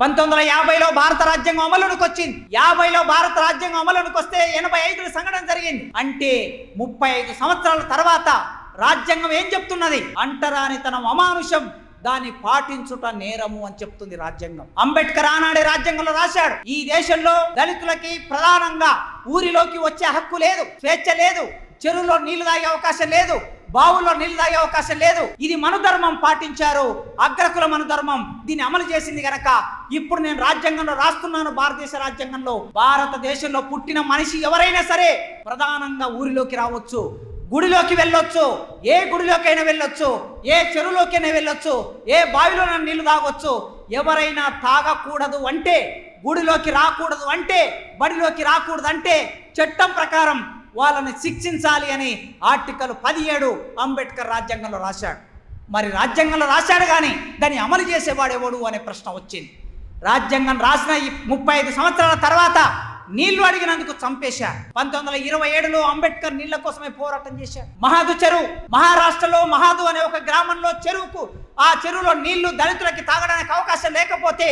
పంతొమ్మిది వందల యాభైలో భారత రాజ్యాంగం అమలునికి వచ్చింది. యాభైలో భారత రాజ్యాంగం అమలునికి వస్తే ఎనభై ఐదులో సంఘటన జరిగింది. అంటే ముప్పై ఐదు సంవత్సరాల తర్వాత రాజ్యాంగం ఏం చెప్తున్నది? అంటరానితనం అమానుషం. దాన్ని పాటించుట నేరము అని చెప్తుంది రాజ్యాంగం. అంబేద్కర్ ఆనాడే రాజ్యాంగంలో రాశాడు. ఈ దేశంలో దళితులకి ప్రధానంగా ఊరిలోకి వచ్చే హక్కు లేదు స్వేచ్ఛ లేదు చెరువులో నీళ్ళు తాగే అవకాశం లేదు బావుల్లో నీళ్ళు తాగే అవకాశం లేదు. ఇది మనుధర్మం పాటించారు. అగ్రకుల మనధర్మం దీన్ని అమలు చేసింది గనక ఇప్పుడు నేను రాజ్యాంగంలో రాస్తున్నాను భారతదేశ రాజ్యాంగంలో. భారతదేశంలో పుట్టిన మనిషి ఎవరైనా సరే ప్రధానంగా ఊరిలోకి రావచ్చు గుడిలోకి వెళ్ళొచ్చు ఏ గుడిలోకైనా వెళ్ళొచ్చు ఏ చెరువులోకైనా వెళ్ళొచ్చు ఏ బావిలోనైనా నీళ్ళు తాగొచ్చు. ఎవరైనా తాగకూడదు అంటే గుడిలోకి రాకూడదు అంటే బడిలోకి రాకూడదు అంటే చట్టం ప్రకారం వాళ్ళని శిక్షించాలి అని ఆర్టికల్ పదిహేడు అంబేద్కర్ రాజ్యాంగంలో రాశాడు. మరి రాజ్యాంగంలో రాశాడు కానీ దాన్ని అమలు చేసేవాడు ఎవడు అనే ప్రశ్న వచ్చింది. రాజ్యాంగం రాసిన ఈ ముప్పై ఐదు సంవత్సరాల తర్వాత నీళ్ళు అడిగినందుకు చంపేశారు. పంతొమ్మిది వందల ఇరవై ఏడులో అంబేద్కర్ నీళ్ళ కోసమే పోరాటం చేశారు మహాదు చెరువు మహారాష్ట్రలో మహాదు అనే ఒక గ్రామంలో చెరువుకు ఆ చెరువులో నీళ్ళు దళితులకి తాగడానికి అవకాశం లేకపోతే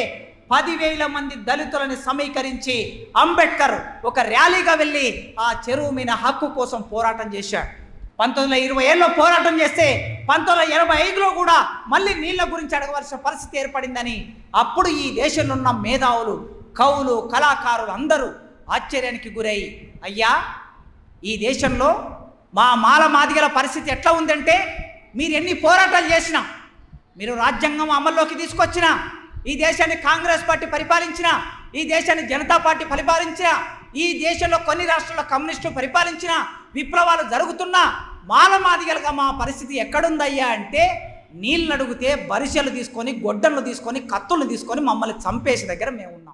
పదివేల మంది దళితులను సమీకరించి అంబేద్కర్ ఒక ర్యాలీగా వెళ్ళి ఆ చెరువు మీద హక్కు కోసం పోరాటం చేశాడు. పంతొమ్మిది వందల ఇరవై ఏళ్ళలో పోరాటం చేస్తే పంతొమ్మిది వందల ఎనభై ఐదులో కూడా మళ్ళీ నీళ్ళ గురించి అడగవలసిన పరిస్థితి ఏర్పడిందని అప్పుడు ఈ దేశంలో ఉన్న మేధావులు కవులు కళాకారులు అందరూ ఆశ్చర్యానికి గురై అయ్యా ఈ దేశంలో మా మాల మాదిగల పరిస్థితి ఎట్లా ఉందంటే మీరు ఎన్ని పోరాటాలు చేసినా మీరు రాజ్యాంగం అమల్లోకి తీసుకొచ్చినా ఈ దేశాన్ని కాంగ్రెస్ పార్టీ పరిపాలించిన ఈ దేశాన్ని జనతా పార్టీ పరిపాలించిన ఈ దేశంలో కొన్ని రాష్ట్రాల్లో కమ్యూనిస్టులు పరిపాలించిన విప్లవాలు జరుగుతున్నా మాలమాదిగలుగా మా పరిస్థితి ఎక్కడుందయ్యా అంటే నీళ్ళు అడిగితే బరిసెలు తీసుకొని గొడ్డలు తీసుకొని కత్తులు తీసుకొని మమ్మల్ని చంపేసి దగ్గర మేము ఉన్నాం.